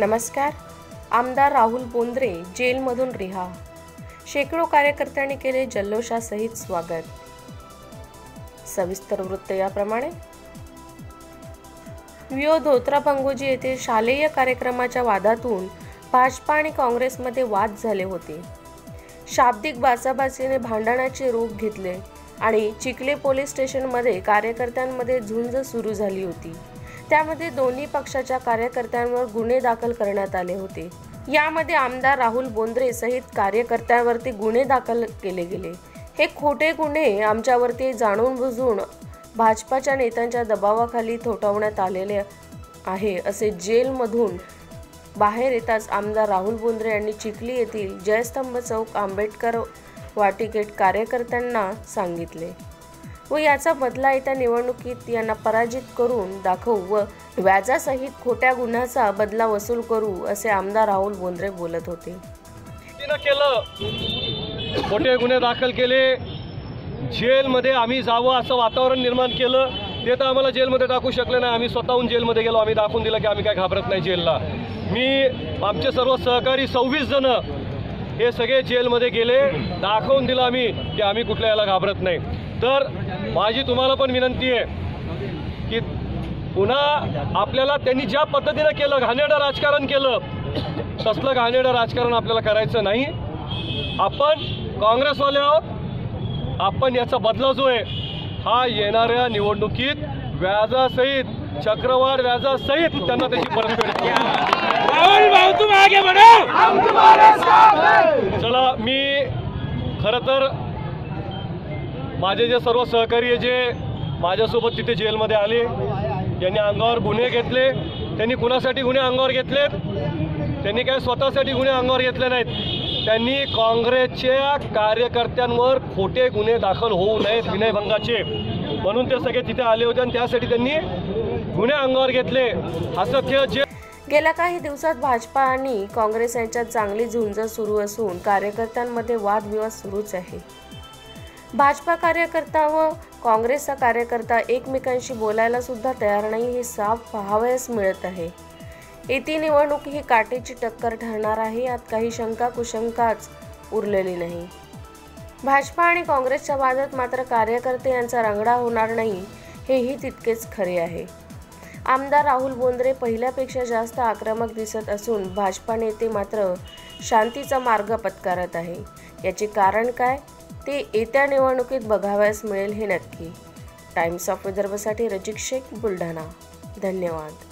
नमस्कार. आमदार राहुल बोंद्रे जेलमधून रिहा. शेकडो कार्यकर्त्यांनी केले जल्लोषासहित स्वागत. सविस्तर वृत्त याप्रमाणे. विओ धोत्रा भंगोजी येथे शालेय कार्यक्रमाच्या वादातून भाजपा आणि काँग्रेसमध्ये वाद झाले होते. शाब्दिक बाचाबाचीने भांडणाचे रूप घेतले आणि चिखले पोलीस स्टेशनमध्ये कार्यकर्त्यांमध्ये झुंज सुरू झाली होती. त्यामध्ये दोन्ही पक्षाच्या कार्यकर्त्यांवर गुन्हे दाखल करण्यात आले होते. यामध्ये आमदार राहुल बोंद्रे सहित कार्यकर्त्यांवरती गुन्हे दाखल केले गेले. हे खोटे गुन्हे आमच्यावरती जाणून बुजून भाजपाच्या नेत्यांच्या दबावाखाली थोटवण्यात आलेले आहे असे जेलमधून बाहेर येताच आमदार राहुल बोंद्रे यांनी चिखली येथील जयस्तंभ चौक आंबेडकर वाटिकेत कार्यकर्त्यांना सांगितले. व याचा बदला येत्या निवडणुकीत यांना पराजित करून दाखवू व व्याजासहित खोट्या गुन्ह्याचा बदला वसूल करू असे आमदार राहुल बोंद्रे बोलत होते. केलं. खोटे गुन्हे दाखल केले. जेलमध्ये आम्ही जावं असं वातावरण निर्माण केलं. ते तर आम्हाला जेलमध्ये टाकू शकले नाही. आम्ही स्वतःहून जेलमध्ये गेलो. आम्ही दाखवून दिलं की आम्ही काय घाबरत नाही जेलला. मी आमचे सर्व सहकारी सव्वीस जण हे सगळे जेलमध्ये गेले. दाखवून दिलं आम्ही की आम्ही कुठल्या याला घाबरत नाही. तर माझी तुम्हाला पण विनंती आहे की पुन्हा आपल्याला त्यांनी ज्या पद्धतीनं केलं घाणेरडं राजकारण केलं तसलं घाणेरडं राजकारण आपल्याला करायचं नाही. आपण काँग्रेसवाले आहोत. आपण याचा बदला जो आहे हा येणाऱ्या निवडणुकीत व्याजासहित चक्रवाढ व्याजासहित त्यांना त्याची परतफेड चला मी खरं तर माझे जे सर्व सहकारी जे माझ्यासोबत तिथे जेलमध्ये आले त्यांनी अंगावर गुन्हे घेतले त्यांनी कुणासाठी गुन्हे अंगावर घेतलेत? त्यांनी काय स्वतःसाठी गुन्हे अंगावर घेतले नाहीत. त्यांनी काँग्रेसच्या कार्यकर्त्यांवर खोटे गुन्हे दाखल होऊ नयेत विनयभंगाचे. म्हणून ते सगळे तिथे आले होते आणि त्यासाठी त्यांनी गुन्हे अंगावर घेतले. असं खेळ जे गेल्या काही दिवसात भाजपा आणि काँग्रेस यांच्यात चांगली झुंज सुरू असून कार्यकर्त्यांमध्ये वादविवाद सुरूच आहे. भाजपा कार्यकर्ता व काँग्रेसचा कार्यकर्ता एकमेकांशी बोलायला सुद्धा तयार नाही हे साफ पाहावयास मिळत आहे. येथे निवडणूक ही काटेची टक्कर ठरणार आहे यात काही शंका कुशंकाच उरलेली नाही. भाजपा आणि काँग्रेसच्या वादात मात्र कार्यकर्ते यांचा रंगडा होणार नाही हेही तितकेच खरे आहे. आमदार राहुल बोंद्रे पहिल्यापेक्षा जास्त आक्रमक दिसत असून भाजपा नेते मात्र शांतीचा मार्ग पत्कारत आहे. याचे कारण काय? ते येत्या निवडणुकीत बघावयास मिळेल हे नक्की. टाइम्स ऑफ विदर्भसाठी रजिक शेख बुलढाणा. धन्यवाद.